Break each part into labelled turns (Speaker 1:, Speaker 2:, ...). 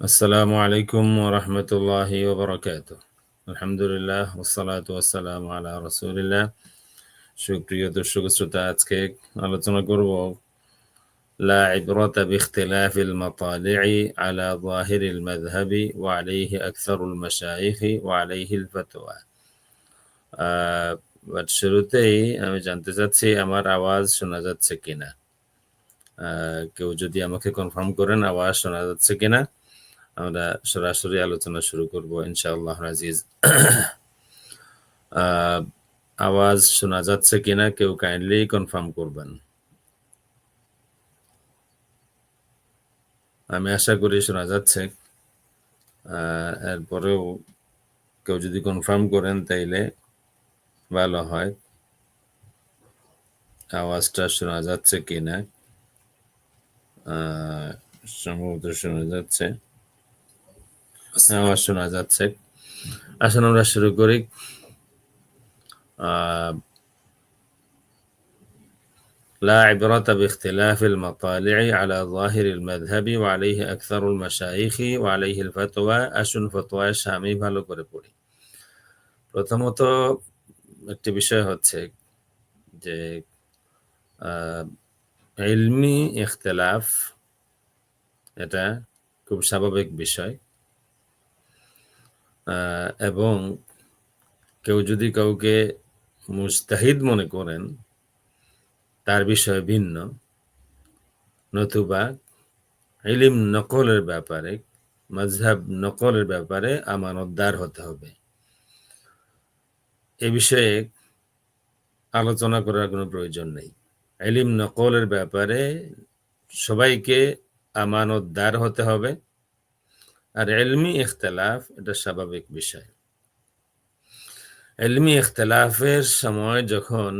Speaker 1: আসসালামু আলাইকুম ওরহমতুল্লাহি ওবরাকাত আলহামদুলিল্লাহ ওসালাত ওয়াসালাম আলা রসুলিল্লাহ সুপ্রিয় দর্শক শ্রোতা আজকে আলোচনা করব لا عبرة باختلاف المطالع على ظاهر المذهب وعليه أكثر المشايخ وعليه الفتوى বাট শুরুতেই আমি জানতে চাচ্ছি আমার আওয়াজ শোনা যাচ্ছে কিনা কেউ যদি আমাকে কনফার্ম করেন আওয়াজ শোনা যাচ্ছে কিনা আমরা সরাসরি আলোচনা শুরু করব, ইনশাআল্লাহ, রাজিজ। আওয়াজ শোনা যাচ্ছে কিনা কেউ কাইন্ডলি কনফার্ম করবেন। আমি আশা করি শোনা যাচ্ছে। এরপরেও কেউ যদি কনফার্ম করেন তাইলে ভালো হয়। আওয়াজটা শোনা যাচ্ছে কিনা? সম্ভবত শোনা যাচ্ছে। আওয়াজ শোনা যাচ্ছে আসুন আমরা শুরু করি لا عبرة باختلاف المطالع على ظاهر المذهب وعليه أكثر المشايخ وعليه الفتوى আসুন ফতোয়া স্বামী ভালো করে পড়ি প্রথমত একটি বিষয় হচ্ছে যে ইলমি ইখতলাফ এটা খুব স্বাভাবিক বিষয় এবং কেউ যদি কাউকে মুস্তাহিদ মনে করেন, তার বিষয় ভিন্ন। নতুবা ইলিম নকলের ব্যাপারে মজহাব নকলের ব্যাপারে আমানতদার হতে হবে। এ বিষয়ে আলোচনা করার কোনো প্রয়োজন নেই। ইলিম নকলের ব্যাপারে সবাইকে আমানতদার হতে হবে। আর এলমি ইখতলাফ এটা স্বাভাবিক বিষয় এলমি ইখতলাফের সময় যখন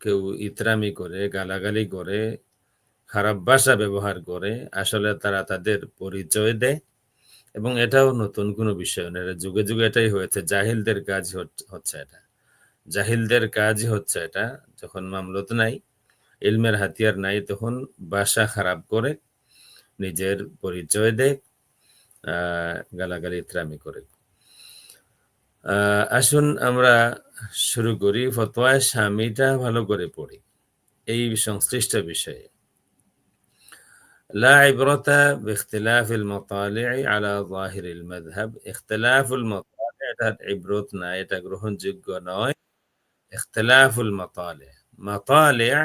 Speaker 1: কেউ ইতরামি করে, গালাগালি করে, খারাপ ভাষা ব্যবহার করে, আসলে তারা তাদের পরিচয় দেয় এবং এটাও নতুন কোনো বিষয় না যুগে যুগে এটাই হয়েছে। জাহিলদের কাজ হচ্ছে এটা। জাহিলদের কাজই হচ্ছে এটা। যখন মামলত নাই, ইলমের হাতিয়ার নাই, তখন বাসা খারাপ করে নিজের পরিচয় দেয় গালাগালি ইত্রামি করে আসুন আমরা শুরু করি ফতোয়া স্বামীটা ভালো করে পড়ি এই সংশ্লিষ্ট বিষয়ে لا عبرة باختلاف المطالع على ظاهر المذهب اختلاف المطالع এটা عبرت না এটা গ্রহণযোগ্য নয় اختلاف المطالع مطالع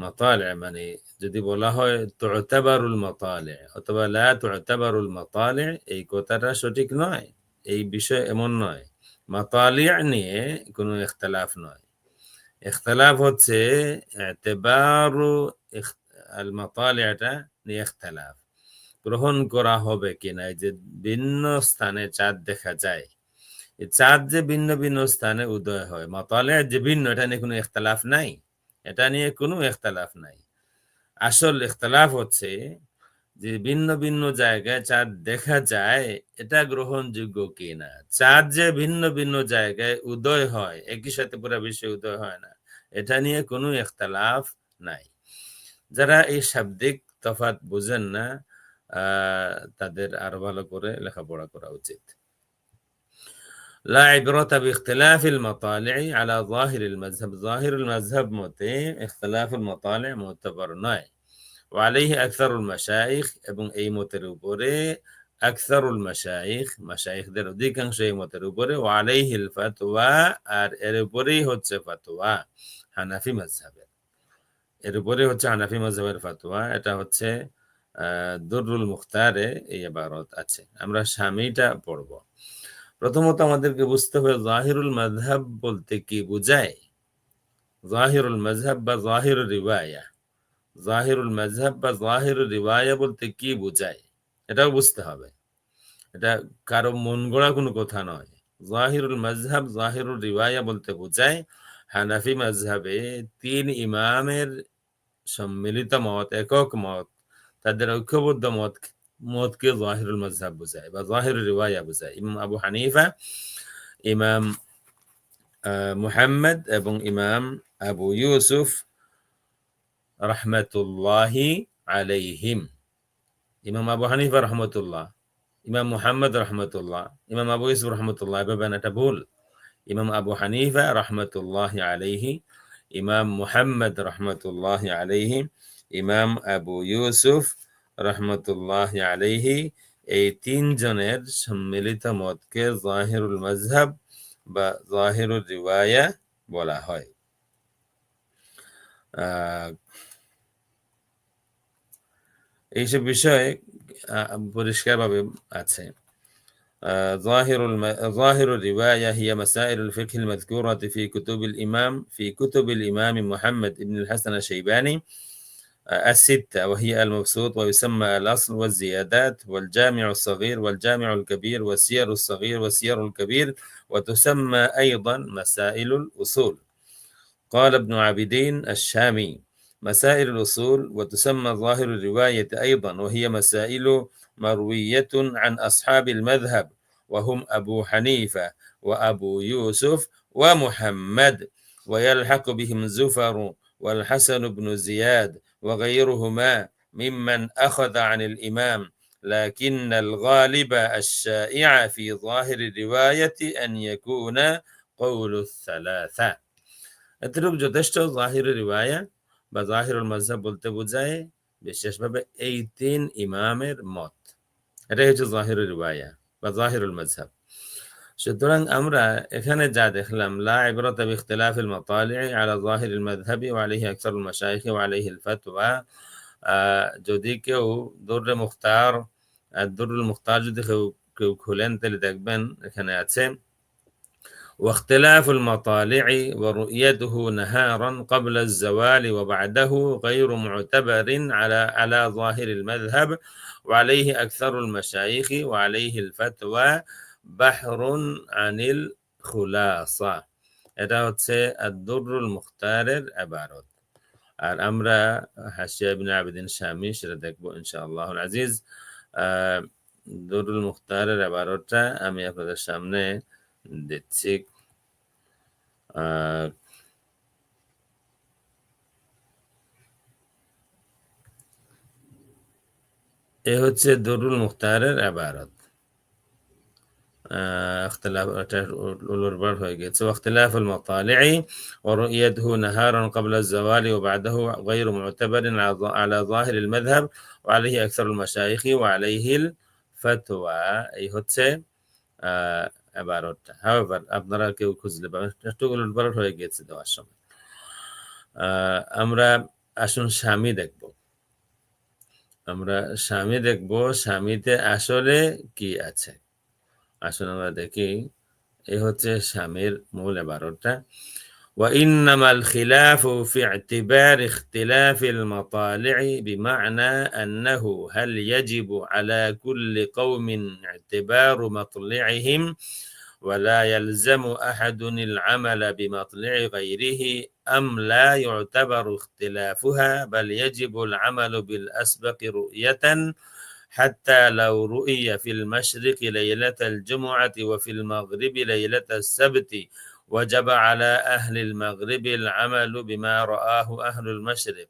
Speaker 1: মাতালে মানে যদি বলা হয় তোতাবারুল মাতালে অথবা লা তোতাবারুল মাতালে এই কথাটা সঠিক নয় এই বিষয় এমন নয় মাতালিয়া নিয়ে কোনো এখতালাফ নয় এখতালাফ হচ্ছে এতেবারু আল মাতালিয়াটা নিয়ে এখতালাফ গ্রহণ করা হবে কিনা যে ভিন্ন স্থানে চাঁদ দেখা যায় এই চাঁদ যে ভিন্ন ভিন্ন স্থানে উদয় হয় মাতালে যে ভিন্ন এটা নিয়ে কোনো এখতালাফ নাই এটা নিয়ে কোনো ইখতলাফ নাই। আসল ইখতলাফ হচ্ছে যে ভিন্ন ভিন্ন জায়গায় চাঁদ দেখা যায় এটা গ্রহণযোগ্য কিনা। চাঁদ যে ভিন্ন ভিন্ন জায়গায় উদয় হয়, একই সাথে পুরো বিশ্বে উদয় হয় না, এটা নিয়ে কোনো ইখতলাফ নাই। যারা এই শাব্দিক তফাত বুঝেন না তাদের আরও ভালো করে লেখাপড়া করা উচিত। লা ইবরাতা বিখতিলাফিল মাতালি'i আলা যাহিরিল মাযহাব যাহিরুল মাযহাব মতে ইখতিলাফুল মাতালি' মুতাবার নয় ওয়া আলাইহি আকসারুল মাশায়েখ এবং এই মতের উপরে আকসারুল মাশায়েখ মাশায়েখদের অধিকাংশ এই মতের উপরে ওয়া আলাইহিল ফাতওয়া আর এর উপরেই হচ্ছে ফাতওয়া হানাফি মাযহাবের এর উপরে হচ্ছে হানাফি মাযহাবের ফাতওয়া এটা হচ্ছে দুরুল মুখতারে এই ইবারত আছে। আমরা স্বামীটা পড়ব। প্রথমত আমাদেরকে বুঝতে হবে জাহিরুল মাযহাব বলতে কি বোঝায়? জাহিরুল মাযহাব বা জাহিরুল রিওয়ায়া। জাহিরুল মাযহাব বা জাহিরুল রিওয়ায়া বলতে কি বোঝায়? এটাও বুঝতে হবে। এটা কারও মন গড়া কোনো কথা নয়। জাহিরুল মাযহাব, জাহিরুল রিওয়ায়া বলতে বোঝায়, হানাফি মাযহাবে তিন ইমামের সম্মিলিত মত, একক মত, তাদের ঐক্যবদ্ধ মত মতকে জাহিরুল মাযহাব বোঝায় বা জাহিরুল রিওয়ায়া বোঝায় ইমাম আবু হানিফা ইমাম মুহাম্মদ এবং ইমাম আবু ইউসুফ রহমতুল্লাহি আলাইহিম ইমাম আবু হানিফা রহমতুল্লাহ ইমাম মুহাম্মদ রহমতুল্লাহ ইমাম আবু ইসুফ রহমতুল্লাহ এভাবে এটা ভুল ইমাম আবু হানিফা রহমতুল্লাহ আলাইহি ইমাম মুহাম্মদ রহমতুল্লাহ আলাইহি ইমাম আবু ইউসুফ রহমতুল্লাহ আলাইহি এই তিনজনের সম্মিলিত মতকে জাহিরুল মজহাব বা জাহিরুল রিওয়ায়া বলা হয় এইসব বিষয়ে পরিষ্কারভাবে আছে ظاهر الم... ظاهر الرواية هي مسائل الفقه المذكورة في كتب الإمام في كتب الإمام محمد بن الحسن الشيباني الستة وهي المبسوط ويسمى الأصل والزيادات والجامع الصغير والجامع الكبير والسير الصغير والسير الكبير وتسمى أيضا مسائل الأصول. قال ابن عابدين الشامي مسائل الأصول وتسمى ظاهر الرواية أيضا وهي مسائل مروية عن أصحاب المذهب وهم أبو حنيفة وأبو يوسف ومحمد ويلحق بهم زفر والحسن بن زياد وغيرهما ممن أخذ عن الإمام لكن الغالب الشائع في ظاهر الرواية أن يكون قول الثلاثة এতটুকু যথেষ্ট জাহির রিওয়ায়া বা জাহিরুল মজহাব বলতে বোঝায় বিশেষভাবে এই তিন ইমামের মত এটাই হচ্ছে জাহির রিওয়ায়া বা জাহিরুল মজহাব সুতরাং আমরা এখানে যা দেখলাম লা ইবরাত বিখতিলাফিল মাতালি আলা জাহিরুল মাযহাবি ওয়া আলাইহি আকসারুল মাশাইখ ওয়া আলাইহি আল ফাতওয়া যদি কেউ দুররে মুখতার দুরুল মুখতার যদি কেউ কেউ খুলেন তাহলে দেখবেন এখানে আছে واختلاف المطالع ورؤيته نهارا قبل الزوال وبعده غير معتبر على على ظاهر المذهب وعليه أكثر المشايخ وعليه الفتوى বাহরুন আনিল খুলাসা। এটা হচ্ছে আদুরুল মুখতারের আবারত আর আমরা হাসিয়া বিন আবেদিন স্বামী সেটা দেখব ইনশাআল্লাহ আজিজ। দুরুল মুখতারের আবারতটা আমি আপনাদের সামনে দিচ্ছি। এ হচ্ছে দরুল মুখতারের আবারত اختلاف الأولوربر هويجيتس واختلاف المطالع ورؤيته نهارا قبل الزوال وبعده غير معتبر على ظاهر المذهب وعليه أكثر المشايخ وعليه الفتوى এই হচ্ছে এবারটা হাওয়েভার আপনারা কেউ খুঁজলে পাবেন একটু উলটপালট হয়ে গেছে দেওয়ার সময় আমরা আসুন স্বামী দেখব আমরা স্বামী দেখব স্বামীতে আসলে কি আছে আসুন আমরা দেখি এ হচ্ছে স্বামীর মূল এবারটা وإنما الخلاف في اعتبار اختلاف المطالع بمعنى أنه هل يجب على كل قوم اعتبار مطلعهم ولا يلزم أحد العمل بمطلع غيره أم لا يعتبر اختلافها بل يجب العمل بالأسبق رؤية حتى لو رؤي في المشرق ليلة الجمعة وفي المغرب ليلة السبت وجب على أهل المغرب العمل بما رآه أهل المشرق.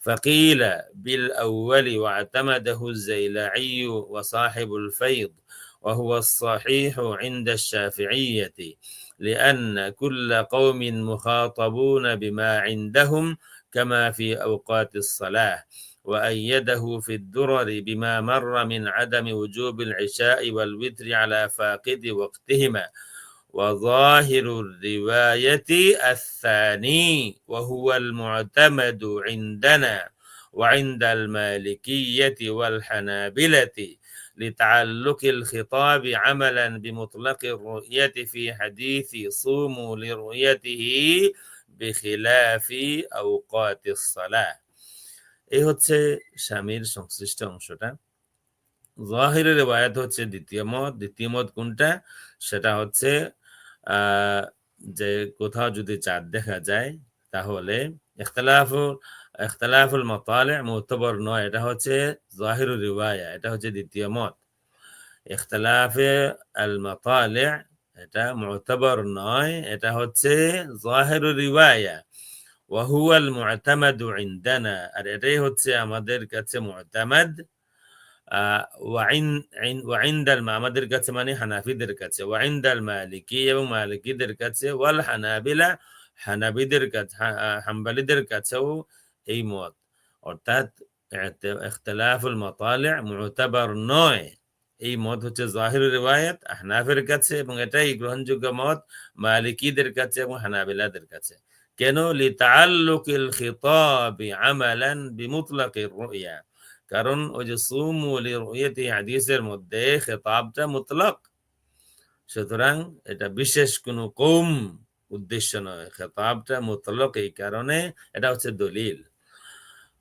Speaker 1: فقيل بالأول واعتمده الزيلعي وصاحب الفيض وهو الصحيح عند الشافعية لأن كل قوم مخاطبون بما عندهم كما في أوقات الصلاة وأيده في الدرر بما مر من عدم وجوب العشاء والوتر على فاقد وقتهما. وظاهر الرواية الثاني وهو المعتمد عندنا وعند المالكية والحنابلة لتعلق الخطاب عملا بمطلق الرؤية في حديث صوموا لرؤيته বিখিলাফি আওকাতিস সালাহ। এই হচ্ছে স্বামীর সংশ্লিষ্ট অংশটা। জহিরের রেবায়াত হচ্ছে দ্বিতীয় মত। দ্বিতীয় মত কোনটা? সেটা হচ্ছে যে কোথাও যদি চাঁদ দেখা যায়, তাহলে ইখতলাফুল ইখতলাফুল মতালে মোতবর নয়। এটা হচ্ছে জাহিরুল রিওয়ায়া। এটা হচ্ছে দ্বিতীয় মত। ইখতলাফে আল মতালে এটা মুতবর নয়, এটা হচ্ছে জাহির রিওয়ায়া। ওয়াহুয়াল মুতামাদু ইনদানা আর এটাই হচ্ছে আমাদের কাছে মুতামাদ ওয়াইন ওয়াইন্দাল আমাদের কাছে মানে হানাফিদের কাছে। ওয়াইন্দাল মালিকি এবং মালিকিদের কাছে। ওয়াল হানাবিলা হানাবিদের কাছে হাম্বালিদের কাছেও এই মত। অর্থাৎ ইখতিলাফুল মাতালি' মুতাবার নয়। এই মত হচ্ছে জাহির রিওয়ায়াত, হানাফের কাছে এবং এটাই গ্রহণযোগ্য মত মালিকিদের কাছে এবং হানাবিলাদের কাছে। কেন? লিতাআল্লুকিল খিতাবি আমালান রুয়া। কারণ ওই যে সুমু লিরুয়াতি হাদিসের মধ্যে খেতাবটা মুতলাক। সুতরাং এটা বিশেষ কোনো কম উদ্দেশ্য নয়, খেতাবটা মুতলক এই কারণে এটা হচ্ছে দলিল।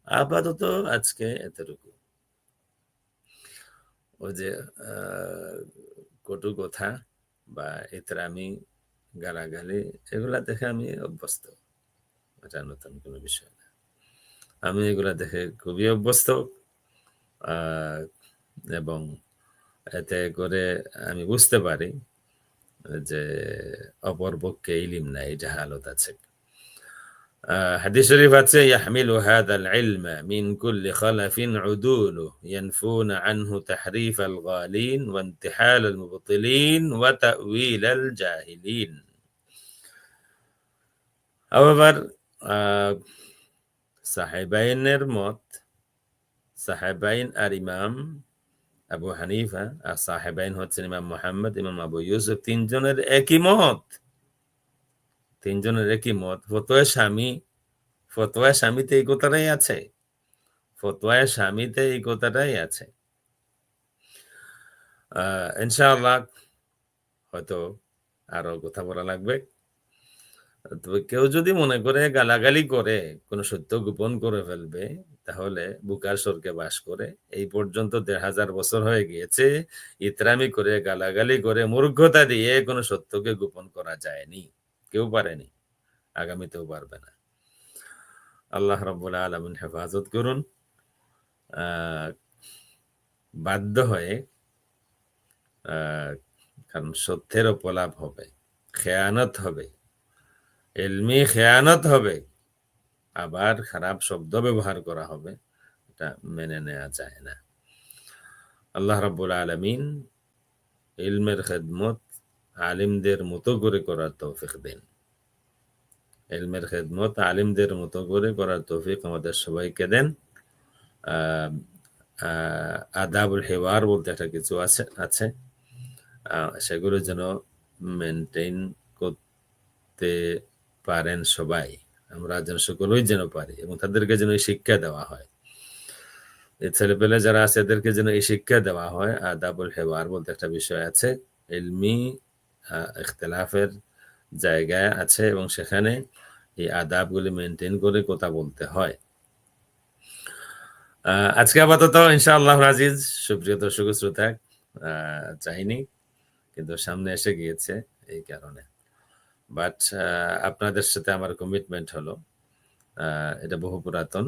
Speaker 1: আপাতত আজকে এতটুকু। ওই যে কটু কথা বা ইতরামি, গালাগালি, এগুলা দেখে আমি অভ্যস্ত। এটা নতুন কোনো বিষয় না। আমি এগুলা দেখে খুবই অভ্যস্ত এবং এতে করে আমি বুঝতে পারি যে অপর পক্ষে ইলিম নাই, জাহালত আছে حديث شريف يحمل هذا العلم من كل خلف عدول ينفون عنه تحريف الغالين وانتحال المبطلين وتأويل الجاهلين However, uh, সাহেবাইনের মত সাহেবাইন আর ইমাম আবু হানিফা আর সাহেবাইন হচ্ছেন ইমাম মোহাম্মদ ইমাম আবু ইউসুফ তিনজনের একই মত তিনজনের একই মত? ফতোয়া স্বামী, ফতোয়া স্বামীতে এই কথাটাই আছে। ফতোয়া স্বামীতে এই কথাটাই আছে। ইনশাআল্লাহ হয়তো আরও কথা বলা লাগবে। তবে কেউ যদি মনে করে, গালাগালি করে, কোনো সত্য গোপন করে ফেলবে, তাহলে বুকার স্বর্গে বাস করে। এই পর্যন্ত দেড় হাজার বছর হয়ে গিয়েছে, ইতরামি করে, গালাগালি করে, মূর্খতা দিয়ে কোনো সত্যকে গোপন করা যায়নি। কেউ পারেনি, আগামীতেও পারবে না। আল্লাহ রব্বুল আলমিন হেফাজত করুন। বাধ্য হয়ে কারণ সত্যের অপলাপ হবে, খেয়ানত হবে এলমি খেয়ানত হবে, আবার খারাপ শব্দ ব্যবহার করা হবে, এটা মেনে নেওয়া যায় না। আল্লাহ রাব্বুল আলমিন ইলমের খেদমত আলিমদের মতো করে করার তৌফিক দেন। এলমের খেদমত আলিমদের মতো করে করার তৌফিক আমাদের সবাইকে দেন। আদাবুল হেওয়ার বলতে একটা কিছু আছে আছে। সেগুলো যেন মেনটেন করতে পারেন সবাই। আমরা যেন সকলেই যেন পারি এবং তাদেরকে যেন এই শিক্ষা দেওয়া হয়। ছেলেপেলে যারা আছে, এদেরকে যেন এই শিক্ষা দেওয়া হয়। আদাবুল হেওয়ার বলতে একটা বিষয় আছে। এলমি ইখতলাফের জায়গায় আছে এবং সেখানে এই আদাবগুলি মেনটেন করে কথা বলতে হয়। আজকে আপাতত ইনশাআল্লাহ রাজিজ সুপ্রিয় দর্শক শ্রোতা চাইনি কিন্তু সামনে এসে গিয়েছে এই কারণে। বাট আপনাদের সাথে আমার কমিটমেন্ট হলো এটা বহু পুরাতন।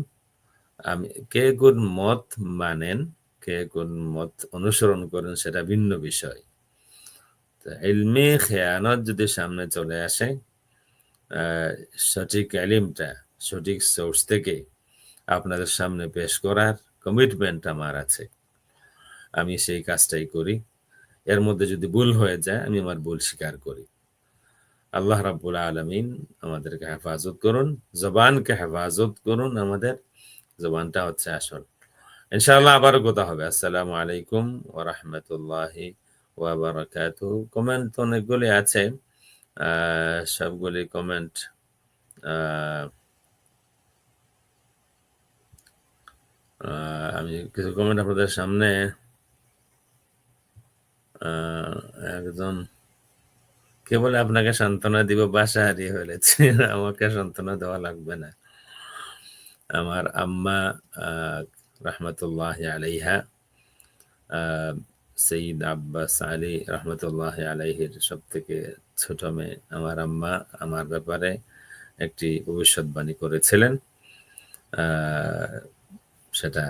Speaker 1: আমি কে কোন মত মানেন, কে কোন মত অনুসরণ করেন সেটা ভিন্ন বিষয়। ইলমি খেয়ানত যদি সামনে চলে আসে সঠিক এলিমটা, সঠিক সোর্স থেকে আপনাদের সামনে পেশ করার কমিটমেন্ট আমার আছে। আমি সেই কাজটাই করি। এর মধ্যে যদি ভুল হয়ে যায়, আমি আমার ভুল স্বীকার করি। আল্লাহ রাব্বুল আলমিন আমাদেরকে হেফাজত করুন, জবানকে হেফাজত করুন আমাদের। জবানটা হচ্ছে আসল। ইনশাআল্লাহ আবারও কথা হবে। আসসালামু আলাইকুম ওয়া রাহমাতুল্লাহি ওয়া বারাকাতুহু কমেন্ট অনেকগুলি আছে। সবগুলি কমেন্ট আমি কিছু কমেন্ট আপনাদের সামনে একজন কে বলে আপনাকে সান্ত্বনা দিব? বাসা হারিয়ে ফেলেছে আমাকে সান্ত্বনা দেওয়া লাগবে না। আমার আম্মা রহমতুল্লাহ আলাইহা সঈদ আব্বাস আলী রহমতুল্লাহ আলাইহির সব থেকে ছোট মেয়ে আমার আম্মা আমার ব্যাপারে একটি ভবিষ্যৎবাণী করেছিলেন। সেটা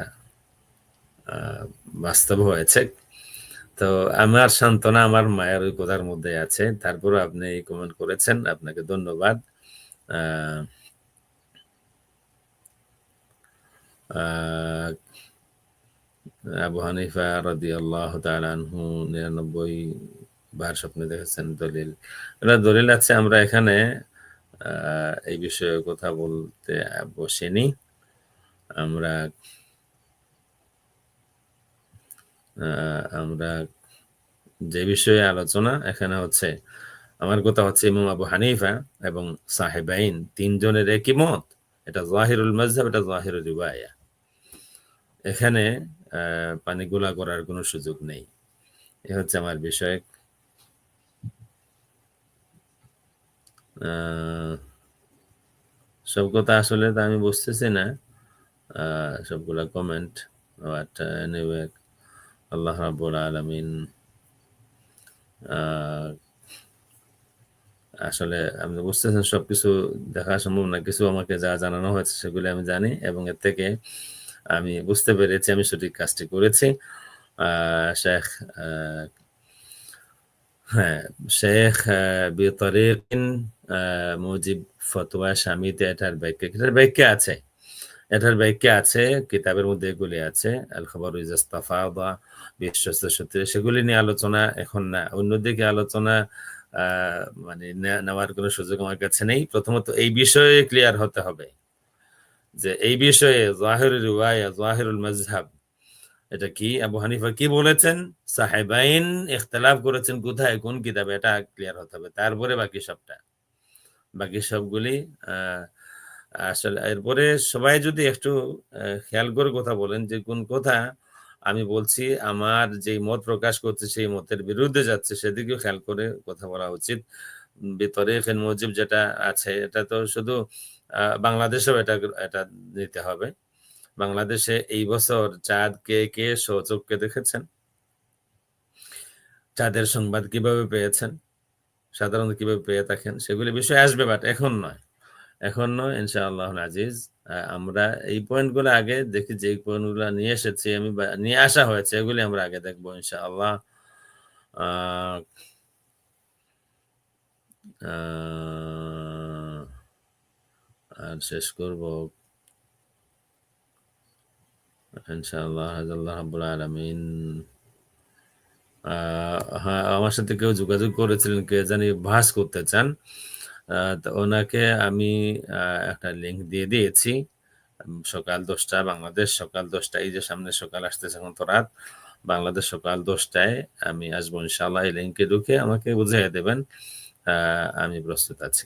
Speaker 1: বাস্তব হয়েছে। তো আমার সান্ত্বনা আমার মায়ের ওই কথার মধ্যে আছে। তারপর আপনি কমেন্ট করেছেন, আপনাকে ধন্যবাদ। আবু হানিফা রাদি আল্লাহ তালানহু নিরানব্বই বার স্বপ্নে দেখেছেন দলিল। এটা দলিল আছে, আমরা এখানে এই বিষয়ে কথা বলতে বসিনি। আমরা আমরা যে বিষয়ে আলোচনা, এখানে হচ্ছে, আমার কথা হচ্ছে ইমাম আবু হানিফা এবং সাহেবাইন, তিনজনের একই মত। এটা জাহিরুল মজহাব এটা জাহিরুল রিবায়া এখানে পানি গোলা করার কোনো সুযোগ নেই। এ হচ্ছে আমার বিষয়। সব কথা আসলে তো আমি বুঝতেছি না। সবগুলা কমেন্ট বাট এনিওয়ে আল্লাহ রাব্বুল আলামিন আসলে আপনি বুঝতেছেন সবকিছু দেখা সম্ভব না। কিছু আমাকে যা জানানো হয়েছে সেগুলি আমি জানি এবং এর থেকে আমি বুঝতে পেরেছি, আমি সঠিক কাজটি করেছি। শেখ হ্যাঁ শেখ বিতরিকিন মুজিব ফতোয়া স্বামীতে এটার ব্যাখ্যা এটার ব্যাখ্যা আছে। এটার ব্যাখ্যা আছে, কিতাবের মধ্যে এগুলি আছে। আল খবর ইজাস্তাফা বা বিশ্বস্ত সূত্রে সেগুলি নিয়ে আলোচনা, এখন না, অন্যদিকে আলোচনা মানে নেওয়ার কোনো সুযোগ আমার কাছে নেই। প্রথমত এই বিষয়ে ক্লিয়ার হতে হবে। যে এই বিষয়ে জাহিরুল রিওয়ায়া জাহিরুল মজহাব এটা কি? আবু হানিফা কি বলেছেন? সাহেবাইন ইখতলাফ করেছেন কোথায়? কোন কিতাবে? এটা ক্লিয়ার হতে হবে। তারপরে বাকি সবটা। বাকি সবগুলি আসলে এরপরে সবাই যদি একটু খেয়াল করে কথা বলেন যে কোন কথা আমি বলছি, আমার যে মত প্রকাশ করছে, সেই মতের বিরুদ্ধে যাচ্ছে, সেদিকেও খেয়াল করে কথা বলা উচিত। ভিতরে ফেন মজিব যেটা আছে, এটা তো শুধু বাংলাদেশেও এটা এটা নিতে হবে। বাংলাদেশে এই বছর চাঁদ কে কে সচককে দেখেছেন? চাঁদের সংবাদ কীভাবে পেয়েছেন? সাধারণত কীভাবে পেয়ে থাকেন? সেগুলি বিষয় আসবে বাট এখন নয়। এখন নয় ইনশাআল্লাহ আজিজ। আমরা এই পয়েন্টগুলো আগে দেখি যে পয়েন্টগুলো নিয়ে এসেছি আমি নিয়ে আসা হয়েছে, এগুলি আমরা আগে দেখব, ইনশাআল্লাহ। আর শেষ করব। ইনশাআল্লাহ আল্লাহ রাব্বুল আলামিন। হ্যাঁ আমার সাথে কেউ যোগাযোগ করেছিলেন, কে জানি ভাস করতে চান। তো ওনাকে আমি একটা লিঙ্ক দিয়ে দিয়েছি। সকাল দশটা, বাংলাদেশ সকাল দশটা, এই যে সামনে সকাল আসতেছে এখন তো রাত, বাংলাদেশ সকাল দশটায় আমি আসব ইনশাল্লাহ এই লিঙ্কে ঢুকে আমাকে বুঝিয়ে দেবেন আমি প্রস্তুত আছি।